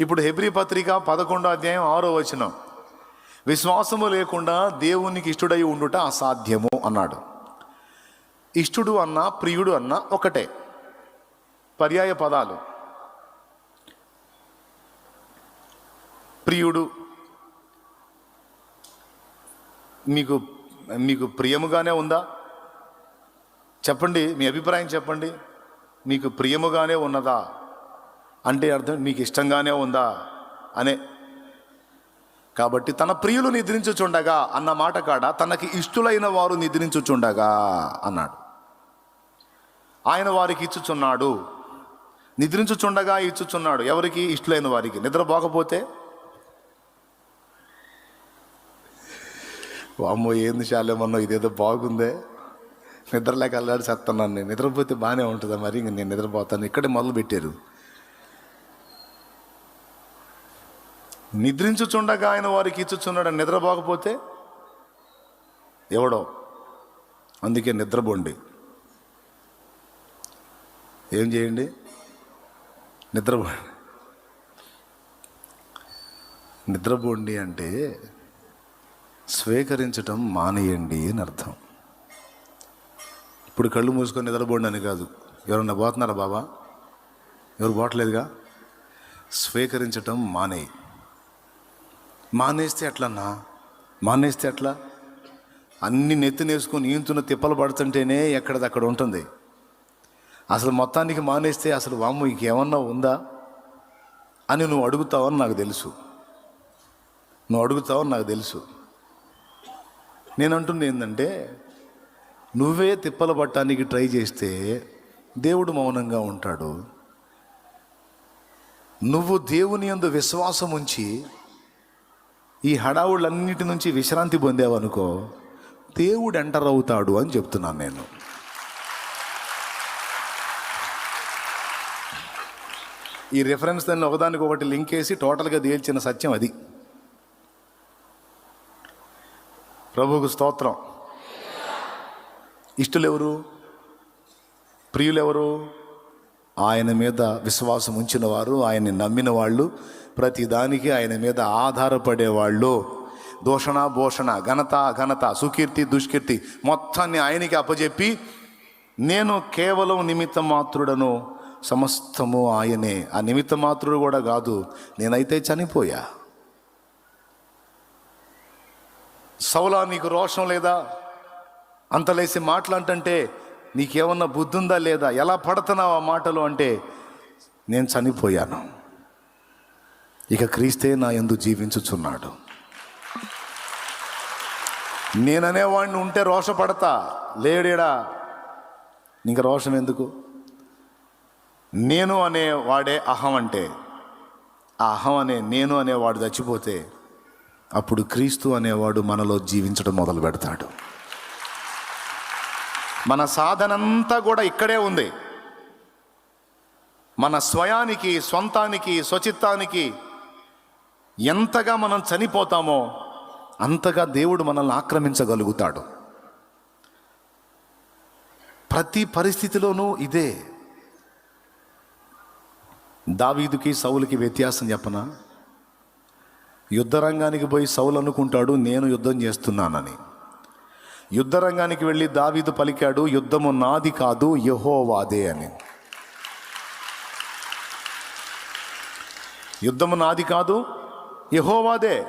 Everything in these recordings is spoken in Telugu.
ఇప్పుడు హెబ్రి పత్రిక పదకొండో అధ్యాయం ఆరో వచనం. విశ్వాసము లేకుండా దేవునికి ఇష్టడై ఉండుట అసాధ్యము అన్నాడు. ఇష్టుడు అన్న ప్రియుడు అన్న ఒకటే. పర్యాయ పదాలు. ప్రియుడు మీకు మీకు ప్రియముగానే ఉందా? చెప్పండి మీ అభిప్రాయం చెప్పండి. మీకు ప్రియముగానే ఉన్నదా? అంటే అర్థం మీకు ఇష్టంగానే ఉందా? అనే. కాబట్టి తన ప్రియులు నిద్రించుచుండగా అన్న మాట కాడ తనకి ఇష్టులైన వారు నిద్రించుచుండగా అన్నాడు. ఆయన వారికి ఇచ్చుచున్నాడు. నిద్రించుచుండగా ఇచ్చుచున్నాడు. ఎవరికి? ఇష్టలైన వారికి. నిద్రపోకపోతే వామ్మో ఏంది శాలేమన్నా ఇదేదో బాగుందే. నిద్రలేక అల్లాడి చేస్తున్నాను నేను. నిద్రపోతే బాగానే ఉంటుందా మరి? ఇంక నేను నిద్రపోతాను. ఇక్కడే మొదలు పెట్టారు నిద్రించుచుండగా ఆయన వారికి ఇచ్చుచున్నాడు నిద్రపోకపోతే ఎవడో? అందుకే నిద్రపోండి. ఏం చేయండి? నిద్రపోండి. నిద్రపోండి అంటే స్వీకరించటం మానేయండి అని అర్థం. ఇప్పుడు కళ్ళు మూసుకొని నిద్రపోండి అని కాదు. ఎవరన్నా పోతున్నారా బాబా? ఎవరు పోవట్లేదుగా? స్వీకరించటం మానేయి. మానేస్తే ఎట్లన్నా? మానేస్తే ఎట్లా? అన్ని నెత్తినేసుకొని ఈంతున్న తిప్పలు పడుతుంటేనే ఎక్కడదక్కడ ఉంటుంది. అసలు మొత్తానికి మానేస్తే అసలు వామ్ము ఇంకేమన్నా ఉందా? అని నువ్వు అడుగుతావని నాకు తెలుసు. నువ్వు అడుగుతావని నాకు తెలుసు. నేను అంటుంది ఏంటంటే నువ్వే తిప్పలు పట్టడానికి ట్రై చేస్తే దేవుడు మౌనంగా ఉంటాడు. నువ్వు దేవుని అందు విశ్వాసం ఉంచి ఈ హడావుళ్ళన్నిటి నుంచి విశ్రాంతి పొందావనుకో దేవుడు ఎంటర్ అవుతాడు అని చెప్తున్నాను నేను. ఈ రిఫరెన్స్ దాన్ని ఒకదానికి ఒకటి లింక్ వేసి టోటల్గా తేల్చిన సత్యం అది. ప్రభువుకు స్తోత్రం. ఇష్టలు ఎవరు ప్రియులెవరు? ఆయన మీద విశ్వాసం ఉంచిన వారు ఆయన్ని నమ్మిన వాళ్ళు ప్రతిదానికి ఆయన మీద ఆధారపడేవాళ్ళు. దోషణ భోషణ ఘనత ఘనత సుకీర్తి దుష్కీర్తి మొత్తాన్ని ఆయనకి అప్పజెప్పి నేను కేవలం నిమిత్త మాత్రుడను సమస్తము ఆయనే. ఆ నిమిత్త మాత్రుడు కూడా కాదు నేనైతే చనిపోయా. సౌలా నీకు రోషం లేదా? అంతలేసి మాట్లాంటంటే నీకేమన్నా బుద్ధి ఉందా లేదా? ఎలా పడుతున్నావు ఆ మాటలు అంటే నేను చనిపోయాను. ఇక క్రీస్తే నా ఎందు జీవించుచున్నాడు. నేననేవాడిని ఉంటే రోషపడతా లేడేడా? ఇంక రోషం ఎందుకు? నేను అనే వాడే అహం అంటే ఆ అహం అనే నేను అనేవాడు చచ్చిపోతే అప్పుడు క్రీస్తు అనేవాడు మనలో జీవించడం మొదలు పెడతాడు మన సాధనంతా కూడా ఇక్కడే ఉంది. మన స్వయానికి సొంతానికి స్వచిత్తానికి ఎంతగా మనం చనిపోతామో అంతగా దేవుడు మనల్ని ఆక్రమించగలుగుతాడు. ప్రతి పరిస్థితిలోనూ ఇదే. దావీదుకి సౌలుకి వ్యత్యాసం చెప్పనా? యుద్ధరంగానికి పోయి సౌలు అనుకుంటాడు నేను యుద్ధం చేస్తున్నానని. యుద్ధరంగానికి వెళ్ళి దావీదు పలికాడు యుద్ధము నాది కాదు యహోవాదే అని. యుద్ధము నాది కాదు యహోవాదే.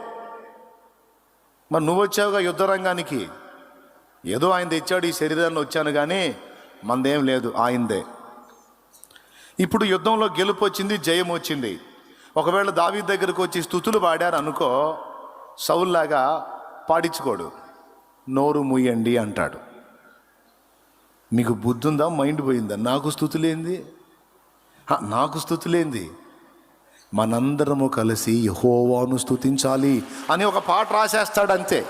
మరి నువ్వు వచ్చావుగా యుద్ధరంగానికి? ఏదో ఆయన తెచ్చాడు ఈ శరీరాన్ని వచ్చాను కానీ మందేం లేదు ఆయందే ఇప్పుడు యుద్ధంలో గెలుపు వచ్చింది జయం వచ్చింది. ఒకవేళ దావీ దగ్గరకు వచ్చి స్థుతులు పాడారు అనుకో సౌల్లాగా పాడించుకోడు. నోరు మూయండి అంటాడు. మీకు బుద్ధి ఉందా మైండ్ పోయిందా? నాకు స్థుతులేంది? నాకు స్థుతులేంది. మనందరము కలిసి యహోవాను స్థుతించాలి అని ఒక పాట రాసేస్తాడు అంతే